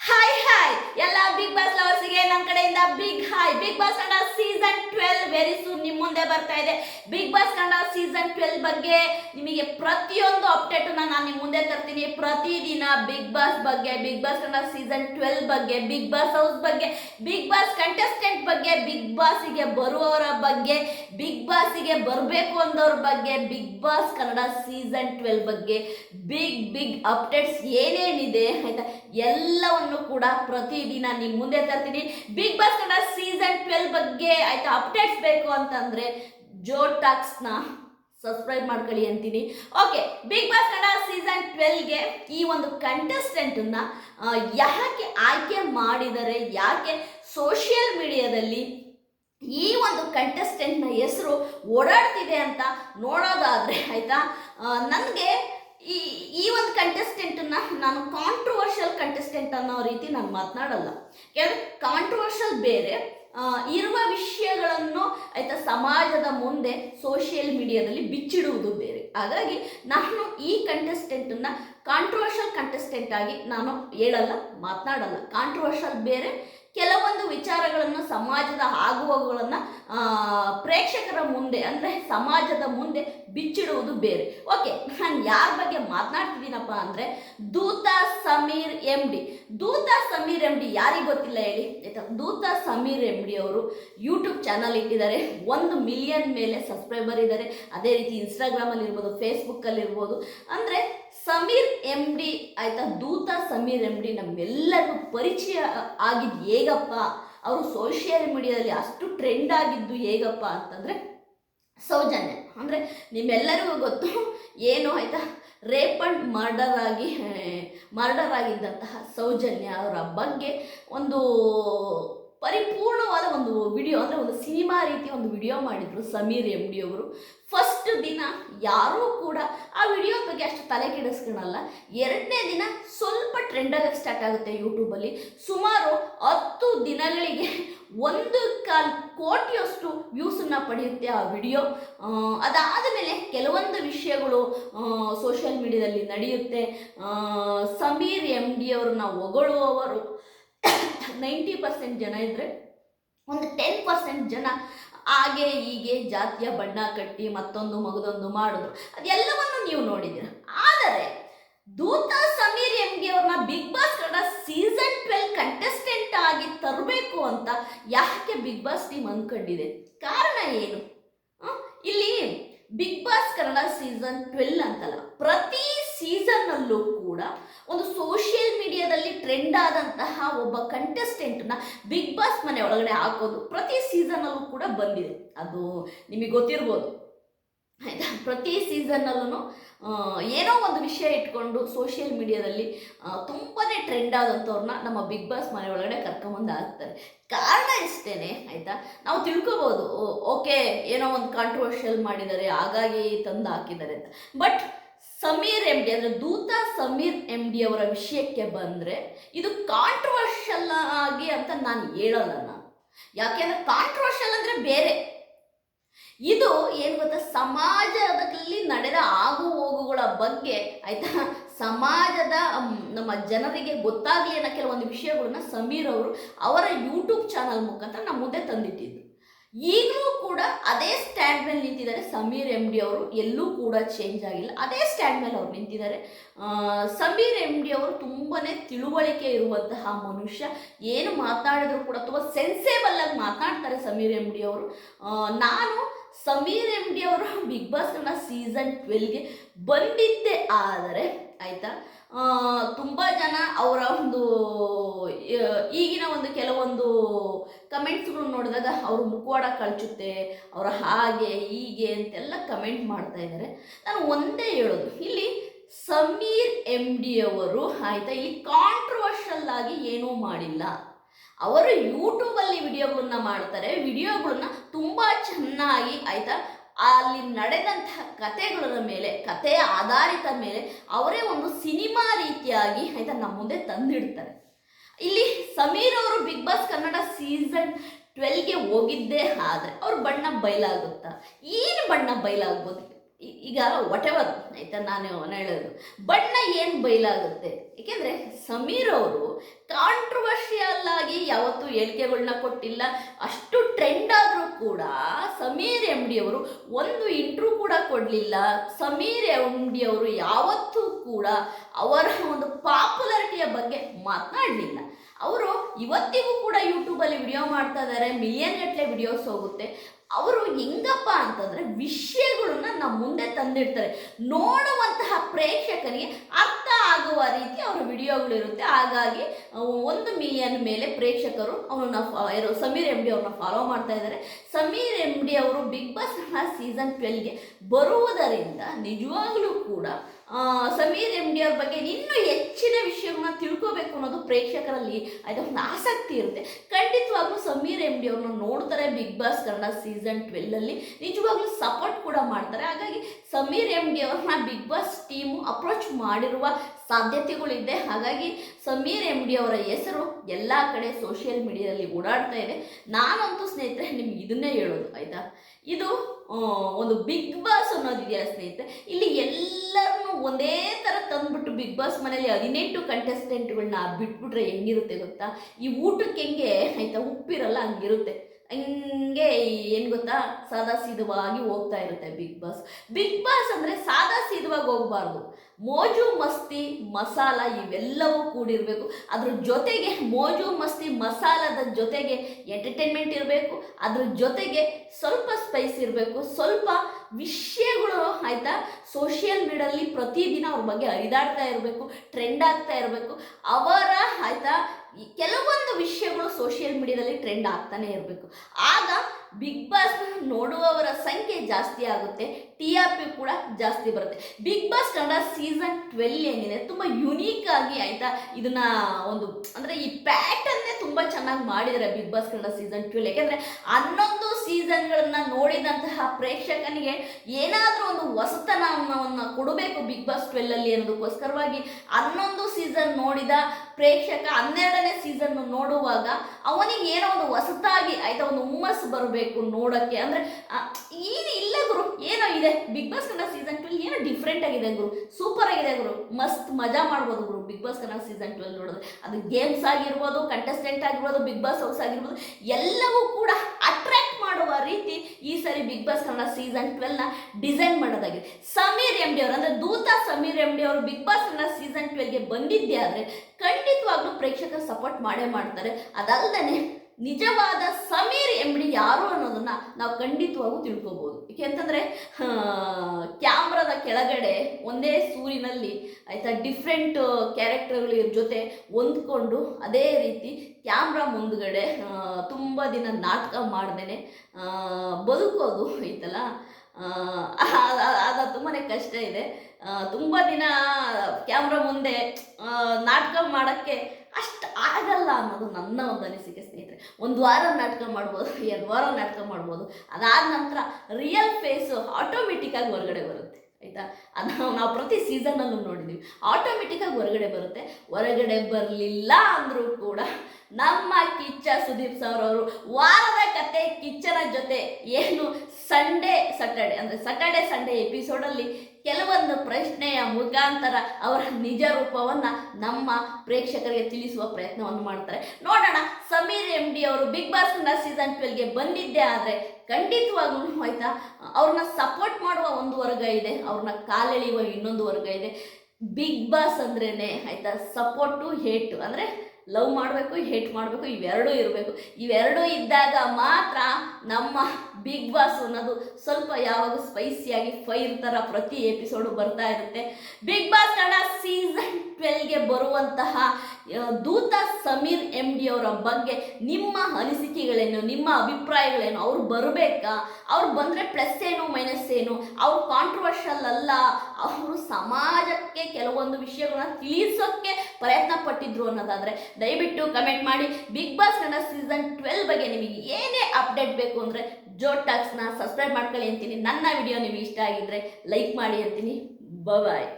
Hi hi ಎಲ್ಲ Bigg Boss ಲವರ್ಸ್ಗೆ ನಮ್ಮ ಕಡೆಯಿಂದ Bigg hi Bigg Boss Kannada season twelve very soon ನಿಮ್ಮ ಮುಂದೆ ಬರ್ತಾ ಇದೆ. Bigg Boss Kannada season twelve ಬಗ್ಗೆ ನಿಮಗೆ ಪ್ರತಿಯೊಂದು ಅಪ್ಡೇಟ್ ನಾನು ನಿಮ್ಮ ಮುಂದೆ ತರ್ತೀನಿ. ಪ್ರತಿದಿನ ಬಿಗ್ ಬಾಸ್ ಬಗ್ಗೆ Bigg Boss Kannada season twelve ಬಗ್ಗೆ ಬಿಗ್ ಬಾಸ್ ಹೌಸ್ ಬಗ್ಗೆ ಬಿಗ್ ಬಾಸ್ ಕಂಟೆಸ್ಟೆಂಟ್ ಬಗ್ಗೆ ಬಿಗ್ ಬಾಸ್ಗೆ ಬರುವವರ ಬಗ್ಗೆ ಬಿಗ್ ಬಾಸ್ಗೆ ಬರಬೇಕು ಅಂದವ್ರ ಬಗ್ಗೆ Bigg Boss Kannada season twelve ಬಗ್ಗೆ ಬಿಗ್ ಬಿಗ್ ಅಪ್ಡೇಟ್ಸ್ ಏನೇನಿದೆ ಆಯ್ತಾ? ಎಲ್ಲವನ್ನು ಕೂಡ ಪ್ರತಿದಿನ ನಿಮ್ಮ ಮುಂದೆ ತರ್ತೀನಿ. Bigg Boss Kannada season twelve ಬಗ್ಗೆ ಆಯ್ತಾ ಅಪ್ಡೇಟ್ಸ್ ಬೇಕು ಅಂತಂದರೆ ಜೋ ಟಾಕ್ಸ್ನ ಸಬ್ಸ್ಕ್ರೈಬ್ ಮಾಡ್ಕೊಳ್ಳಿ ಅಂತೀನಿ. Okay Bigg Boss Kannada season ಟ್ವೆಲ್ಗೆ ಈ ಒಂದು ಕಂಟೆಸ್ಟೆಂಟನ್ನ ಯಾಕೆ ಆಯ್ಕೆ ಮಾಡಿದರೆ, ಯಾಕೆ ಸೋಷಿಯಲ್ ಮೀಡಿಯಾದಲ್ಲಿ ಈ ಒಂದು ಕಂಟೆಸ್ಟೆಂಟ್ನ ಹೆಸರು ಓಡಾಡ್ತಿದೆ ಅಂತ ನೋಡೋದಾದರೆ ಆಯಿತಾ ನನಗೆ ಈ ಈ ಒಂದು ಕಂಟೆಸ್ಟೆಂಟನ್ನ ನಾನು ಕಾಂಟ್ರವರ್ಷಿಯಲ್ ಕಂಟೆಸ್ಟೆಂಟ್ ಅನ್ನೋ ರೀತಿ ನಾನು ಮಾತನಾಡಲ್ಲ. ಯಾಕಂದರೆ ಕಾಂಟ್ರವರ್ಷಿಯಲ್ ಬೇರೆ ಇರುವ ವಿಷಯಗಳನ್ನು ಆಯಿತಾ ಸಮಾಜದ ಮುಂದೆ ಸೋಷಿಯಲ್ ಮೀಡಿಯಾದಲ್ಲಿ ಬಿಚ್ಚಿಡುವುದು ಬೇರೆ. ಹಾಗಾಗಿ ನಾನು ಈ ಕಂಟೆಸ್ಟೆಂಟನ್ನು ಕಾಂಟ್ರವರ್ಷಿಯಲ್ ಕಂಟೆಸ್ಟೆಂಟ್ ಆಗಿ ನಾನು ಹೇಳಲ್ಲ, ಮಾತನಾಡಲ್ಲ. ಕಾಂಟ್ರವರ್ಷಿಯಲ್ ಬೇರೆ ಕೆಲವೊಂದು ವಿಚಾರಗಳನ್ನು ಸಮಾಜದ ಆಗುವಗಳನ್ನು ಪ್ರೇಕ್ಷಕರ ಮುಂದೆ ಅಂದರೆ ಸಮಾಜದ ಮುಂದೆ ಬಿಚ್ಚಿಡುವುದು ಬೇರೆ. ಓಕೆ ನಾನು ಯಾರ ಬಗ್ಗೆ ಮಾತನಾಡ್ತಿದ್ದೀನಪ್ಪ ಅಂದರೆ ದೂತ ಸಮೀರ್ ಎಂ ಡಿ ದೂತ ಸಮೀರ್ ಎಂ ಡಿ ಯಾರಿಗೆ ಗೊತ್ತಿಲ್ಲ ಹೇಳಿ? ಆಯ್ತಾ? ದೂತ ಸಮೀರ್ ಎಂ ಡಿ ಅವರು ಯೂಟ್ಯೂಬ್ ಚಾನಲ್ ಇಟ್ಟಿದ್ದಾರೆ. ಒಂದು ಮಿಲಿಯನ್ ಮೇಲೆ ಸಬ್ಸ್ಕ್ರೈಬರ್ ಇದ್ದಾರೆ. ಅದೇ ರೀತಿ ಇನ್ಸ್ಟಾಗ್ರಾಮಲ್ಲಿ ಇರ್ಬೋದು ಫೇಸ್ಬುಕ್ಕಲ್ಲಿ ಇರ್ಬೋದು ಅಂದರೆ ಸಮೀರ್ ಎಂ ಡಿ ಆಯ್ತಾ, ದೂತ ಸಮೀರ್ ಎಂ ಡಿ ನಮ್ಮೆಲ್ಲರಿಗೂ ಪರಿಚಯ ಆಗಿದ್ದು ಹೇಗಪ್ಪ? ಅವರು ಸೋಷಿಯಲ್ ಮೀಡಿಯಾದಲ್ಲಿ ಅಷ್ಟು ಟ್ರೆಂಡ್ ಆಗಿದ್ದು ಹೇಗಪ್ಪ ಅಂತಂದರೆ, ಸೌಜನ್ಯ. ಅಂದರೆ ನಿಮ್ಮೆಲ್ಲರಿಗೂ ಗೊತ್ತು, ಏನು ಆಯಿತಾ ರೇಪ್ ಅಂಡ್ ಮರ್ಡರ್ ಆಗಿ ಮರ್ಡರ್ ಆಗಿದ್ದಂತಹ ಸೌಜನ್ಯ ಅವರ ಬಗ್ಗೆ ಒಂದು ಪರಿಪೂರ್ಣವಾದ ಒಂದು ವಿಡಿಯೋ ಅಂದರೆ ಒಂದು ಸಿನಿಮಾ ರೀತಿ ಒಂದು ವಿಡಿಯೋ ಮಾಡಿದರು ಸಮೀರ್ ಎಂ ಡಿ ಅವರು. ಫಸ್ಟ್ ದಿನ ಯಾರೂ ಕೂಡ ಆ ವಿಡಿಯೋ ಬಗ್ಗೆ ಅಷ್ಟು ತಲೆ ಕೆಡಿಸ್ಕೊಳಲ್ಲ. ಎರಡನೇ ದಿನ ಸ್ವಲ್ಪ ಟ್ರೆಂಡ್ ಆಗಕ್ಕೆ ಸ್ಟಾರ್ಟ್ ಆಗುತ್ತೆ ಯೂಟ್ಯೂಬಲ್ಲಿ ಸುಮಾರು ಹತ್ತು ದಿನಗಳಿಗೆ ಒಂದು ಕಾಲ್ ಕೋಟಿಯಷ್ಟು ವ್ಯೂಸನ್ನು ಪಡೆಯುತ್ತೆ ಆ ವಿಡಿಯೋ ಅದಾದ ಮೇಲೆ ಕೆಲವೊಂದು ವಿಷಯಗಳು ಸೋಷಿಯಲ್ ಮೀಡಿಯಾದಲ್ಲಿ ನಡೆಯುತ್ತೆ. ಸಮೀರ್ ಎಂ ಡಿ ಅವ್ರನ್ನ ಹೊಗಳುವವರು ನೈಂಟಿ ಪರ್ಸೆಂಟ್ ಜನ ಇದ್ದರೆ ಒಂದು ಟೆನ್ ಪರ್ಸೆಂಟ್ ಜನ ಹಾಗೆ ಹೀಗೆ ಜಾತಿಯ ಬಣ್ಣ ಕಟ್ಟಿ ಮತ್ತೊಂದು ಮಗದೊಂದು ಮಾಡಿದ್ರು ಅದೆಲ್ಲವನ್ನು ನೀವು ನೋಡಿದ್ದೀರ. ಆದರೆ ದೂತ ಸಮೀರ್ ಎಂ ಡಿ ಅವ್ರನ್ನ Bigg Boss Kannada season twelve contestant ಆಗಿ ತರಬೇಕು ಅಂತ ಯಾಕೆ ಬಿಗ್ ಬಾಸ್ ಟೀಮ್ ಅಂದ್ಕೊಂಡಿದೆ ಕಾರಣ ಏನು? ಇಲ್ಲಿ Bigg Boss Kannada season twelve ಅಂತಲ್ಲ, ಪ್ರತಿ ಸೀಸನ್ನಲ್ಲೂ ಕೂಡ ಒಂದು ಸೋಷಿಯಲ್ ಮೀಡಿಯಾದಲ್ಲಿ ಟ್ರೆಂಡ್ ಆದಂತಹ ಒಬ್ಬ ಕಂಟೆಸ್ಟೆಂಟ್ನ ಬಿಗ್ ಬಾಸ್ ಮನೆ ಒಳಗಡೆ ಹಾಕೋದು ಪ್ರತಿ ಸೀಸನಲ್ಲೂ ಕೂಡ ಬಂದಿದೆ. ಅದು ನಿಮಗೆ ಗೊತ್ತಿರ್ಬೋದು. ಆಯಿತಾ? ಪ್ರತಿ ಸೀಸನ್ನಲ್ಲೂ ಏನೋ ಒಂದು ವಿಷಯ ಇಟ್ಕೊಂಡು ಸೋಷಿಯಲ್ ಮೀಡಿಯಾದಲ್ಲಿ ತುಂಬಾ ಟ್ರೆಂಡ್ ಆದಂಥವ್ರನ್ನ ನಮ್ಮ ಬಿಗ್ ಬಾಸ್ ಮನೆ ಒಳಗಡೆ ಕರ್ಕೊಂಬಂದು ಹಾಕ್ತಾರೆ. ಕಾರಣ ಇಷ್ಟೇನೆ, ಆಯಿತಾ? ನಾವು ತಿಳ್ಕೊಬೋದು ಓಕೆ, ಏನೋ ಒಂದು ಕಾಂಟ್ರವರ್ಷಿಯಲ್ ಮಾಡಿದ್ದಾರೆ, ಹಾಗಾಗಿ ತಂದು ಹಾಕಿದ್ದಾರೆ ಅಂತ. ಬಟ್ ಸಮೀರ್ ಎಂ ಡಿ ಅಂದರೆ ದೂತ ಸಮೀರ್ ಎಂ ಡಿ ಅವರ ವಿಷಯಕ್ಕೆ ಬಂದರೆ ಇದು ಕಾಂಟ್ರವರ್ಷಿಯಲ್ ಆಗಿ ಅಂತ ನಾನು ಹೇಳಲ್ಲ ನಾನು. ಯಾಕೆಂದರೆ ಕಾಂಟ್ರವರ್ಷಿಯಲ್ ಅಂದರೆ ಬೇರೆ. ಇದು ಏನು ಗೊತ್ತಾ, ಸಮಾಜದಲ್ಲಿ ನಡೆದ ಆಗು ಹೋಗುಗಳ ಬಗ್ಗೆ ಆಯ್ತಾ, ಸಮಾಜದ ನಮ್ಮ ಜನರಿಗೆ ಗೊತ್ತಾಗಲಿ ಅನ್ನೋ ಕೆಲವೊಂದು ವಿಷಯಗಳನ್ನ ಸಮೀರ್ ಅವರು ಅವರ ಯೂಟ್ಯೂಬ್ ಚಾನಲ್ ಮುಖಾಂತರ ನಮ್ಮ ಮುಂದೆ ತಂದಿಟ್ಟಿದ್ದು. ಈಗಲೂ ಕೂಡ ಅದೇ ಸ್ಟ್ಯಾಂಡ್ ಮೇಲೆ ನಿಂತಿದ್ದಾರೆ. ಸಮೀರ್ ಎಂ ಡಿ ಅವರು ಎಲ್ಲೂ ಕೂಡ ಚೇಂಜ್ ಆಗಿಲ್ಲ. ಅದೇ ಸ್ಟ್ಯಾಂಡ್ ಮೇಲೆ ಅವ್ರು ನಿಂತಿದ್ದಾರೆ. ಸಮೀರ್ ಎಂ ಡಿ ಅವರು ತುಂಬಾ ತಿಳುವಳಿಕೆ ಇರುವಂತಹ ಮನುಷ್ಯ. ಏನು ಮಾತಾಡಿದ್ರು ಕೂಡ ತುಂಬ ಸೆನ್ಸೇಬಲ್ ಆಗಿ ಮಾತಾಡ್ತಾರೆ ಸಮೀರ್ ಎಂ ಡಿ ಅವರು. ನಾನು ಸಮೀರ್ ಎಂ ಡಿ ಅವರು ಬಿಗ್ ಬಾಸ್ ಕನ್ನಡ ಸೀಸನ್ ಟ್ವೆಲ್ಗೆ ಬಂದಿದ್ದೆ ಆದರೆ, ಆಯಿತಾ? ತುಂಬ ಜನ ಅವರ ಒಂದು ಈಗಿನ ಒಂದು ಕೆಲವೊಂದು ಕಮೆಂಟ್ಸ್ಗಳು ನೋಡಿದಾಗ ಅವರು ಮುಖವಾಡ ಕಳಚುತ್ತೆ, ಅವರ ಹಾಗೆ, ಹೀಗೆ ಅಂತೆಲ್ಲ ಕಮೆಂಟ್ ಮಾಡ್ತಾ ಇದ್ದಾರೆ. ನಾನು ಒಂದೇ ಹೇಳೋದು, ಇಲ್ಲಿ ಸಮೀರ್ ಎಂ ಡಿ ಅವರು ಆಯಿತಾ, ಇಲ್ಲಿ ಕಾಂಟ್ರವರ್ಷಲ್ ಆಗಿ ಏನೂ ಮಾಡಿಲ್ಲ. ಅವರು ಯೂಟ್ಯೂಬಲ್ಲಿ ವಿಡಿಯೋಗಳನ್ನ ಮಾಡ್ತಾರೆ, ವಿಡಿಯೋಗಳನ್ನ ತುಂಬ ಚೆನ್ನಾಗಿ ಆಯಿತಾ, ಅಲ್ಲಿ ನಡೆದಂತಹ ಕಥೆಗಳ ಮೇಲೆ ಕಥೆಯ ಆಧಾರಿತ ಮೇಲೆ ಅವರೇ ಒಂದು ಸಿನಿಮಾ ರೀತಿಯಾಗಿ ಆಯಿತಾ ನಮ್ಮ ಮುಂದೆ ತಂದಿಡ್ತಾರೆ. ಇಲ್ಲಿ ಸಮೀರ್ ಅವರು ಬಿಗ್ ಬಾಸ್ ಕನ್ನಡ ಸೀಸನ್ ಟ್ವೆಲ್ಗೆ ಹೋಗಿದ್ದೇ ಆದರೆ ಅವ್ರ ಬಣ್ಣ ಬಯಲಾಗುತ್ತಾ. ಏನು ಬಣ್ಣ ಬಯಲಾಗ್ಬೋದು? ಈಗ ವಾಟ್ ಎವರ್ ಆಯ್ತಾ? ನಾನು ಹೇಳೋದು. ಬಣ್ಣ ಏನು ಬಯಲಾಗುತ್ತೆ ಏಕೆಂದರೆ ಸಮೀರ್ ಅವರು ಕಾಂಟ್ರವರ್ಷಿಯಲ್ ಆಗಿ ಯಾವತ್ತೂ ಹೇಳಿಕೆಗಳನ್ನ ಕೊಟ್ಟಿಲ್ಲ. ಅಷ್ಟು ಟ್ರೆಂಡ್ ಆದರೂ ಕೂಡ ಸಮೀರ್ ಎಂ ಡಿ ಅವರು ಒಂದು ಇಂಟ್ರೂ ಕೂಡ ಕೊಡಲಿಲ್ಲ. ಸಮೀರ್ ಎಂ ಡಿ ಅವರು ಯಾವತ್ತೂ ಕೂಡ ಅವರ ಒಂದು ಪಾಪ್ಯುಲಾರಿಟಿಯ ಬಗ್ಗೆ ಮಾತನಾಡಲಿಲ್ಲ. ಅವರು ಇವತ್ತಿಗೂ ಕೂಡ ಯೂಟ್ಯೂಬಲ್ಲಿ ವಿಡಿಯೋ ಮಾಡ್ತಾ ಇದ್ದಾರೆ. ಮಿಲಿಯನ್ ಗಟ್ಟಲೆ ವಿಡಿಯೋಸ್ ಹೋಗುತ್ತೆ. ಅವರು ಹೆಂಗಪ್ಪ ಅಂತಂದರೆ ವಿಷಯಗಳನ್ನ ನಮ್ಮ ಮುಂದೆ ತಂದಿಡ್ತಾರೆ. ನೋಡುವಂತಹ ಪ್ರೇಕ್ಷಕರಿಗೆ ಅರ್ಥ ಆಗುವ ರೀತಿ ಅವರ ವಿಡಿಯೋಗಳಿರುತ್ತೆ. ಹಾಗಾಗಿ ಅವು ಒಂದು ಮಿಲಿಯನ್ ಮೇಲೆ ಪ್ರೇಕ್ಷಕರು ಅವರನ್ನ ಸಮೀರ್ ಎಂ ಡಿ ಅವ್ರನ್ನ ಫಾಲೋ ಮಾಡ್ತಾ ಇದ್ದಾರೆ. ಸಮೀರ್ ಎಂ ಡಿ ಅವರು ಬಿಗ್ ಬಾಸ್ ಸೀಸನ್ ಟ್ವೆಲ್ಗೆ ಬರುವುದರಿಂದ ನಿಜವಾಗ್ಲೂ ಕೂಡ ಸಮೀರ್ ಎಂ ಡಿ ಅವ್ರ ಬಗ್ಗೆ ಇನ್ನೂ ಹೆಚ್ಚಿನ ವಿಷಯಗಳನ್ನ ತಿಳ್ಕೋಬೇಕು ಅನ್ನೋದು ಪ್ರೇಕ್ಷಕರಲ್ಲಿ ಆಯ್ತು ಆಸಕ್ತಿ ಇರುತ್ತೆ. ಖಂಡಿತವಾಗ್ಲೂ ಸಮೀರ್ ಎಂ ಡಿ ಅವ್ರನ್ನ ನೋಡ್ತಾರೆ ಬಿಗ್ ಬಾಸ್ ಕನ್ನಡ ಸೀಸನ್ ಟ್ವೆಲ್ಲಲ್ಲಿ ನಿಜವಾಗ್ಲೂ ಸಪೋರ್ಟ್ ಕೂಡ ಮಾಡ್ತಾರೆ. ಹಾಗಾಗಿ, ಸಮೀರ್ ಎಂ ಡಿ ಅವ್ರನ್ನ ಬಿಗ್ ಬಾಸ್ ಟೀಮು ಅಪ್ರೋಚ್ ಮಾಡಿರುವ ಸಾಧ್ಯತೆಗಳಿದೆ. ಹಾಗಾಗಿ ಸಮೀರ್ ಎಂ ಡಿ ಅವರ ಹೆಸರು ಎಲ್ಲ ಕಡೆ ಸೋಷಿಯಲ್ ಮೀಡಿಯಾದಲ್ಲಿ ಓಡಾಡ್ತಾ ಇದೆ. ನಾನಂತೂ ಸ್ನೇಹಿತರೆ ನಿಮ್ಗೆ ಇದನ್ನೇ ಹೇಳೋದು, ಆಯಿತಾ? ಇದು ಒಂದು ಬಿಗ್ ಬಾಸ್ ಅನ್ನೋದಿದೆಯಲ್ಲ ಸ್ನೇಹಿತರೆ. ಇಲ್ಲಿ ಎಲ್ಲರನ್ನು ಒಂದೇ ಥರ ತಂದ್ಬಿಟ್ಟು ಬಿಗ್ ಬಾಸ್ ಮನೇಲಿ ಹದಿನೆಂಟು ಕಂಟೆಸ್ಟೆಂಟ್ಗಳನ್ನ ಬಿಟ್ಬಿಟ್ರೆ ಹೆಂಗಿರುತ್ತೆ ಗೊತ್ತಾ? ಈ ಊಟಕ್ಕೆ ಹೆಂಗೆ, ಆಯಿತಾ, ಉಪ್ಪಿರಲ್ಲ ಹಂಗಿರುತ್ತೆ. ಹಂಗೆ ಏನು ಗೊತ್ತಾ? ಸಾದಾ ಸೀದವಾಗಿ ಹೋಗ್ತಾ ಇರುತ್ತೆ ಬಿಗ್ ಬಾಸ್. ಬಿಗ್ ಬಾಸ್ ಅಂದರೆ ಸಾದಾ ಸೀದವಾಗಿ ಹೋಗಬಾರ್ದು. ಮೋಜು, ಮಸ್ತಿ, ಮಸಾಲ ಇವೆಲ್ಲವೂ ಕೂಡಿರಬೇಕು. ಅದ್ರ ಜೊತೆಗೆ ಮೋಜು, ಮಸ್ತಿ, ಮಸಾಲದ ಜೊತೆಗೆ ಎಂಟರ್ಟೈನ್ಮೆಂಟ್ ಇರಬೇಕು. ಅದ್ರ ಜೊತೆಗೆ ಸ್ವಲ್ಪ ಸ್ಪೈಸ್ ಇರಬೇಕು. ಸ್ವಲ್ಪ ವಿಷಯಗಳು, ಆಯಿತಾ? ಸೋಷಿಯಲ್ ಮೀಡಿಯಲ್ಲಿ ಪ್ರತಿದಿನ ಅವ್ರ ಬಗ್ಗೆ ಹರಿದಾಡ್ತಾ ಇರಬೇಕು ಟ್ರೆಂಡ್ ಆಗ್ತಾ ಇರಬೇಕು. ಅವರ, ಆಯಿತಾ? ಕೆಲವೊಂದು ವಿಷಯಗಳು ಸೋಷಿಯಲ್ ಮೀಡಿಯಾದಲ್ಲಿ ಟ್ರೆಂಡ್ ಆಗ್ತಾನೆ ಇರಬೇಕು. ಆಗ ಬಿಗ್ ಬಾಸ್ ನೋಡುವವರ ಸಂಖ್ಯೆ ಜಾಸ್ತಿ ಆಗುತ್ತೆ ಟಿ ಆರ್ ಪಿ ಕೂಡ ಜಾಸ್ತಿ ಬರುತ್ತೆ. Bigg Boss Kannada season twelve ಏನಿದೆ, ತುಂಬ ಯುನೀಕ್ ಆಗಿ ಆಯಿತಾ, ಇದನ್ನ ಒಂದು, ಅಂದರೆ ಈ ಪ್ಯಾಟರ್ನ್ನೇ ತುಂಬ ಚೆನ್ನಾಗಿ ಮಾಡಿದ್ದಾರೆ Bigg Boss Kannada season twelve ಯಾಕೆಂದರೆ ಹನ್ನೊಂದು ಸೀಸನ್ಗಳನ್ನ ನೋಡಿದಂತಹ ಪ್ರೇಕ್ಷಕನಿಗೆ ಏನಾದರೂ ಒಂದು ಹೊಸತನವನ್ನು ಕೊಡಬೇಕು ಬಿಗ್ ಬಾಸ್ ಟ್ವೆಲ್ಲಲ್ಲಿ ಅನ್ನೋದಕ್ಕೋಸ್ಕರವಾಗಿ ಹನ್ನೊಂದು ಸೀಸನ್ ನೋಡಿದ ಪ್ರೇಕ್ಷಕ ಹನ್ನೆರಡನೇ ಸೀಸನ್ ನೋಡುವಾಗ ಅವನಿಗೆ ಏನೋ ಒಂದು ಹೊಸತಾಗಿ ಆಯ್ತಾ, ಒಂದು ಹುಮ್ಮಸ್ಸು ಬರಬೇಕು ನೋಡೋಕ್ಕೆ. ಅಂದರೆ ಏನು ಇಲ್ಲ ಗುರು, ಏನೋ ಇದೆ. Bigg Boss Kannada season twelve ಏನೋ ಡಿಫ್ರೆಂಟ್ ಆಗಿದೆ ಗುರು. ಸೂಪರ್ ಆಗಿದೆ ಗುರು. ಮಸ್ತ್ ಮಜಾ ಮಾಡ್ಬೋದು ಗುರು Bigg Boss Kannada season twelve ನೋಡೋದು ಅದು ಗೇಮ್ಸ್ ಆಗಿರ್ಬೋದು ಕಂಟೆಸ್ಟೆಂಟ್ ಆಗಿರ್ಬೋದು ಬಿಗ್ ಬಾಸ್ ಹೌಸ್ ಆಗಿರ್ಬೋದು, ಎಲ್ಲವೂ ಕೂಡ ಅಟ್ರಾಕ್ಟ್ ಈ ಸರಿ ಬಿಗ್ ಬಾಸ್ ಕನ್ನಡ ಸೀಸನ್ ಟ್ವೆಲ್ನ ಡಿಸೈನ್ ಮಾಡೋದಾಗಿದೆ. ಸಮೀರ್ ಎಂ ಡಿ ಅವರು, ಅಂದರೆ ದೂತ ಸಮೀರ್ ಎಂ ಡಿ ಅವರು ಬಿಗ್ ಬಾಸ್ ಕನ್ನಡ ಸೀಸನ್ ಟ್ವೆಲ್ಗೆ ಬಂದಿದ್ದೆ ಆದರೆ ಖಂಡಿತವಾಗ್ಲೂ ಪ್ರೇಕ್ಷಕರು ಸಪೋರ್ಟ್ ಮಾಡೇ ಮಾಡ್ತಾರೆ. ಅದಲ್ಲದೆ ನಿಜವಾದ ಸಮೀರ್ ಎಂ ಡಿ ಯಾರು ಅನ್ನೋದನ್ನ ನಾವು ಖಂಡಿತವಾಗೂ ತಿಳ್ಕೊಬೋದು. ಏಕೆಂತಂದರೆ ಕೆಳಗಡೆ ಒಂದೇ ಸೂರಿನಲ್ಲಿ ಆಯಿತಾ ಡಿಫ್ರೆಂಟ್ ಕ್ಯಾರೆಕ್ಟರ್ಗಳ ಜೊತೆ ಹೊಂದ್ಕೊಂಡು ಅದೇ ರೀತಿ ಕ್ಯಾಮ್ರಾ ಮುಂದ್ಗಡೆ ತುಂಬ ದಿನ ನಾಟಕ ಮಾಡ್ದೇನೆ. ಬದುಕೋದು ಆಯ್ತಲ್ಲ? ಅದು ತುಂಬಾ ಕಷ್ಟ ಇದೆ. ತುಂಬ ದಿನ ಕ್ಯಾಮ್ರಾ ಮುಂದೆ ನಾಟಕ ಮಾಡೋಕ್ಕೆ ಅಷ್ಟು ಆಗಲ್ಲ ಅನ್ನೋದು ನನ್ನ ಒಂದು ಅನಿಸಿಕೆ ಸ್ನೇಹಿತರೆ. ಒಂದು ವಾರ ನಾಟಕ ಮಾಡ್ಬೋದು, ಎರಡು ವಾರ ನಾಟಕ ಮಾಡ್ಬೋದು. ಅದಾದ ನಂತರ ರಿಯಲ್ ಫೇಸು ಆಟೋಮೆಟಿಕ್ಕಾಗಿ ಹೊರಗಡೆ ಬರುತ್ತೆ. ಆಯಿತಾ? ಅದು ನಾವು ಪ್ರತಿ ಸೀಸನಲ್ಲೂ ನೋಡಿದ್ದೀವಿ ಆಟೋಮೆಟಿಕ್ಕಾಗಿ ಹೊರಗಡೆ ಬರುತ್ತೆ. ಹೊರಗಡೆ ಬರಲಿಲ್ಲ ಅಂದರೂ ಕೂಡ ನಮ್ಮ ಕಿಚ್ಚ ಸುದೀಪ್ ಸರ್ ಅವರು ವಾರದ ಕತೆ ಕಿಚ್ಚನ ಜೊತೆ ಏನು ಸಂಡೇ ಸಟರ್ಡೆ ಅಂದರೆ ಸಟರ್ಡೆ ಸಂಡೇ ಎಪಿಸೋಡಲ್ಲಿ ಕೆಲವೊಂದು ಪ್ರಶ್ನೆಯ ಮುಖಾಂತರ ಅವರ ನಿಜ ರೂಪವನ್ನು ನಮ್ಮ ಪ್ರೇಕ್ಷಕರಿಗೆ ತಿಳಿಸುವ ಪ್ರಯತ್ನವನ್ನು ಮಾಡ್ತಾರೆ. ನೋಡೋಣ, ಸಮೀರ್ ಎಂ ಡಿ ಅವರು ಬಿಗ್ ಬಾಸ್ ಸೀಸನ್ ಟ್ವೆಲ್ಗೆ ಬಂದಿದ್ದೆ ಆದರೆ ಖಂಡಿತವಾಗ್ಲೂ ಆಯ್ತಾ? ಅವ್ರನ್ನ ಸಪೋರ್ಟ್ ಮಾಡುವ ಒಂದು ವರ್ಗ ಇದೆ, ಅವ್ರನ್ನ ಕಾಲೆಳೆಯುವ ಇನ್ನೊಂದು ವರ್ಗ ಇದೆ. ಬಿಗ್ ಬಾಸ್ ಅಂದ್ರೇ ಆಯ್ತಾ? ಸಪೋರ್ಟು ಹೇಟು ಅಂದರೆ ಲವ್ ಮಾಡಬೇಕು ಹೇಟ್ ಮಾಡಬೇಕು, ಇವೆರಡೂ ಇರಬೇಕು. ಇವೆರಡೂ ಇದ್ದಾಗ ಮಾತ್ರ ನಮ್ಮ ಬಿಗ್ ಬಾಸ್ ಅನ್ನೋದು ಸ್ವಲ್ಪ ಯಾವಾಗ ಸ್ಪೈಸಿಯಾಗಿ ಫೈರ್ ಥರ ಪ್ರತಿ ಎಪಿಸೋಡು ಬರ್ತಾ ಇರುತ್ತೆ. ಬಿಗ್ ಬಾಸ್ ಕನ್ನಡ ಸೀಸನ್ ಟ್ವೆಲ್ಗೆ ಬರುವಂತಹ ದೂತ ಸಮೀರ್ ಎಂ ಡಿ ಅವರ ಬಗ್ಗೆ ನಿಮ್ಮ ಅನಿಸಿಕೆಗಳೇನು ನಿಮ್ಮ ಅಭಿಪ್ರಾಯಗಳೇನು ಅವ್ರು ಬರಬೇಕಾ? ಅವ್ರು ಬಂದರೆ ಪ್ಲಸ್ ಏನು ಮೈನಸ್ ಏನು, ಅವ್ರು ಕಾಂಟ್ರವರ್ಷಲ್ ಅಲ್ಲ, ಅವರು ಸಮಾಜಕ್ಕೆ ಕೆಲವೊಂದು ವಿಷಯಗಳನ್ನ ತಿಳಿಸೋಕ್ಕೆ ಪ್ರಯತ್ನ ಪಟ್ಟಿದ್ರು ಅನ್ನೋದಾದರೆ ದಯವಿಟ್ಟು ಕಮೆಂಟ್ ಮಾಡಿ. Bigg Boss Kannada season twelve ಬಗ್ಗೆ ನಿಮಗೆ ಏನೇ ಅಪ್ಡೇಟ್ ಬೇಕು ಅಂದರೆ ಜೋ ಟಾಕ್ಸ್ನ ಸಬ್ಸ್ಕ್ರೈಬ್ ಮಾಡ್ಕೊಳ್ಳಿ ಅಂತೀನಿ. ನನ್ನ ವಿಡಿಯೋ ನಿಮಗೆ ಇಷ್ಟ ಆಗಿದ್ದರೆ ಲೈಕ್ ಮಾಡಿ ಅಂತೀನಿ. ಬಾಯ್